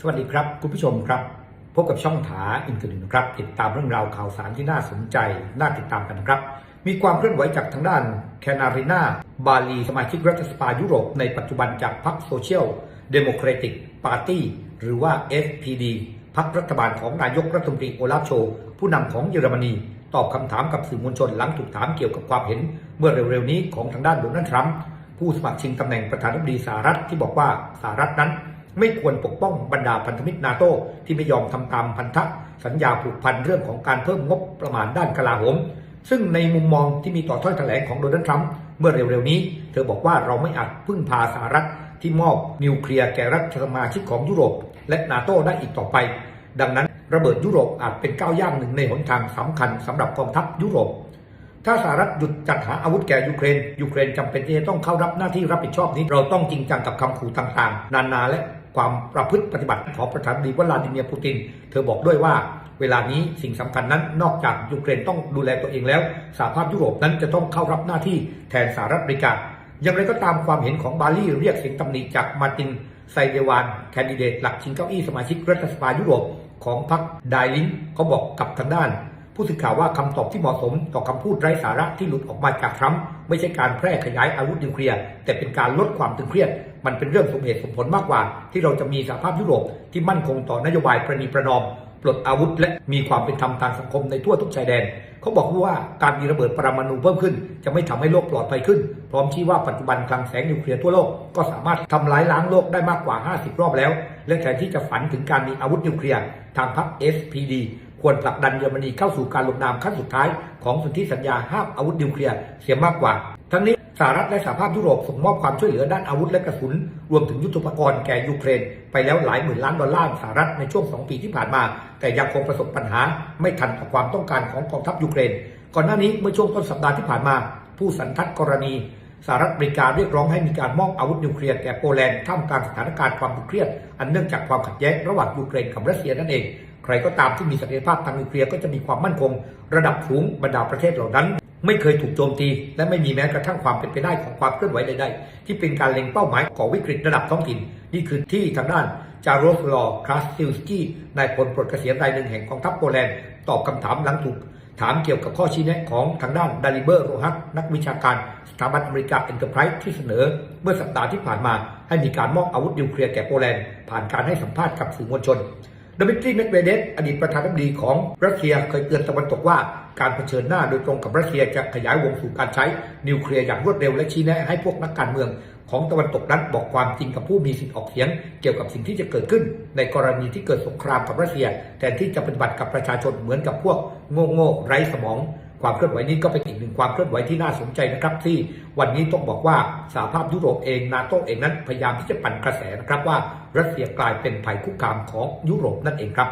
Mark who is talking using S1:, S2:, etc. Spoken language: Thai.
S1: สวัสดีครับ คุณผู้ชมครับ พบกับช่องถาอินเทอร์เน็ตนะครับ ติดตามเรื่องราวข่าวสารที่น่าสนใจ น่าติดตามกันนะครับ มีความเคลื่อนไหวจากทางด้านแคนารีนาบาลีสมาชิกรัฐสภายุโรป ในปัจจุบันจากพรรคโซเชียลเดโมแครติกปาร์ตี้หรือว่า SPD พรรครัฐบาลของนายกรัฐมนตรีโอลาฟโช ผู้นำของเยอรมนี ตอบคำถามกับสื่อมวลชนหลังถูกถามเกี่ยวกับความเห็น เมื่อเร็วๆนี้ของทางด้านโดนัลด์ทรัมป์ผู้สมัครชิงตำแหน่งประธานาธิบดีสหรัฐที่บอกว่าสหรัฐนั้น ไม่ควรปกป้องบรรดาพันธมิตรนาโตที่ไม่ยอมทำตามพันธะสัญญาผูกพันเรื่องของการเพิ่มงบประมาณด้านกลาโหม ซึ่งในมุมมองที่มีต่อถ้อยแถลงของโดนัลด์ทรัมป์เมื่อเร็วๆนี้ เธอบอกว่าเราไม่อาจพึ่งพาสหรัฐที่มอบนิวเคลียร์แก่รัฐสมาชิกของยุโรป และนาโตได้อีกต่อไป ดังนั้นระเบิดยุโรปอาจเป็นก้าวย่างหนึ่งในหนทางสำคัญสำหรับกองทัพยุโรป ถ้าสหรัฐหยุดจัดหาอาวุธแก่ยูเครน ยูเครนจำเป็นที่จะต้องเข้ารับหน้าที่รับผิดชอบนี้ เราต้องจริงจังกับคำขู่ต่างๆ นานาและความประพฤติปฏิบัติของประธานาธิบดีวลาดิเมียร์ปูติน เธอบอกด้วยว่าเวลานี้สิ่งสำคัญนั้นนอกจากยูเครนต้องดูแลตัวเองแล้วสหภาพยุโรปนั้นจะต้องเข้ารับหน้าที่แทนสหรัฐอเมริกาอย่างไรก็ตามความเห็นของบาลีเรียกเสียงตำหนิจากมาร์ตินไซเดวานแคนดิเดตหลักชิงเก้าอี้สมาชิกรัฐสภายุโรปของพรรคไดลิงเขาบอกกับทางด้าน ผู้สื่อข่าวว่าคำตอบที่เหมาะสมต่อคำพูดไร้สาระที่หลุดออกมาจากทรัมป์ไม่ใช่การแพร่ขยายอาวุธนิวเคลียร์แต่เป็นการลดความตึงเครียด มันเป็นเรื่องสมเหตุสมผลมากกว่า ที่เราจะมีสหภาพยุโรปที่มั่นคงต่อนโยบายประนีประนอมปลดอาวุธและมีความเป็นธรรมทางสังคมในทั่วทุกชายแดน เขาบอกว่าการมีระเบิดปรมาณูเพิ่มขึ้น จะไม่ทำให้โลกปลอดภัยขึ้น พร้อมชี้ว่าปัจจุบันคลังแสงนิวเคลียร์ทั่วโลกก็สามารถทำลายล้างโลกได้มากกว่า 50 รอบแล้ว และแทนที่จะฝันถึงการมีอาวุธนิวเคลียร์ทางพรรค SPD ควรผลักดันเยอรมนีเข้าสู่การลงนามขั้นสุดท้ายของสนธิสัญญาห้ามอาวุธนิวเคลียร์เสียมากกว่า ทั้งนี้สหรัฐและสหภาพยุโรปส่งมอบความช่วยเหลือด้านอาวุธและกระสุน รวมถึงยุทโธปกรณ์แก่ยูเครน ไปแล้วหลายหมื่นล้านดอลลาร์สหรัฐในช่วง 2 ปีที่ผ่านมา แต่ยังคงประสบปัญหาไม่ทันต่อความต้องการของกองทัพยูเครน ก่อนหน้านี้เมื่อช่วงต้นสัปดาห์ที่ผ่านมา ผู้สันทัดกรณีสหรัฐอเมริกาเรียกร้องให้มีการมอบอาวุธนิวเคลียร์แก่โปแลนด์ท่ามกลางสถานการณ์ความตึงเครียด อันเนื่องจากความขัดแย้งระหว่างยูเครนกับรัสเซียนั่นเอง ใครก็ตามที่มีศักยภาพทางนิวเคลียร์ก็จะมีความมั่นคง ระดับสูงบรรดาประเทศเหล่านั้น ไม่เคยถูกโจมตี และไม่มีแม้กระทั่งความเป็นไปได้ของความเคลื่อนไหวใดๆที่เป็นการเล็งเป้าหมายก่อวิกฤตระดับท้องถิ่น นี่คือที่ทางด้านจารอสลอคลาสซิลสกี้นายพลปลดเกษียณรายหนึ่งแห่งกองทัพโปแลนด์ตอบคำถามหลังถูกถามเกี่ยวกับข้อชี้แนะของทางด้านดาริเบอร์โรฮักนักวิชาการสถาบันอเมริกาเอ็นเตอร์ไพรส์ที่เสนอ เมื่อสัปดาห์ที่ผ่านมาให้มีการมอบอาวุธนิวเคลียร์แก่โปแลนด์ผ่านการให้สัมภาษณ์กับสื่อมวลชน ดมิทรีเมดเวเดฟอดีตประธานาธิบดีของรัสเซียเคยเตือนตะวันตกว่าการเผชิญหน้าโดยตรงกับรัสเซียจะขยายวงสู่การใช้นิวเคลียร์อย่างรวดเร็วและชี้แนะให้พวกนักการเมืองของตะวันตกนั้นบอกความจริงกับผู้มีสิทธิออกเสียง เกี่ยวกับสิ่งที่จะเกิดขึ้น ในกรณีที่เกิดสงครามกับรัสเซียแทนที่จะปฏิบัติกับประชาชนเหมือนกับพวกโง่โง่ๆไร้สมอง ความเคลื่อนไหวนี้ก็เป็นอีกหนึ่งความเคลื่อนไหวที่น่าสนใจนะครับ ที่วันนี้ต้องบอกว่าสหภาพยุโรปเองนาโตเองนั้นพยายามที่จะปั่นกระแสนะครับว่ารัสเซียกลายเป็นภัยคุกคามของยุโรปนั่นเองครับ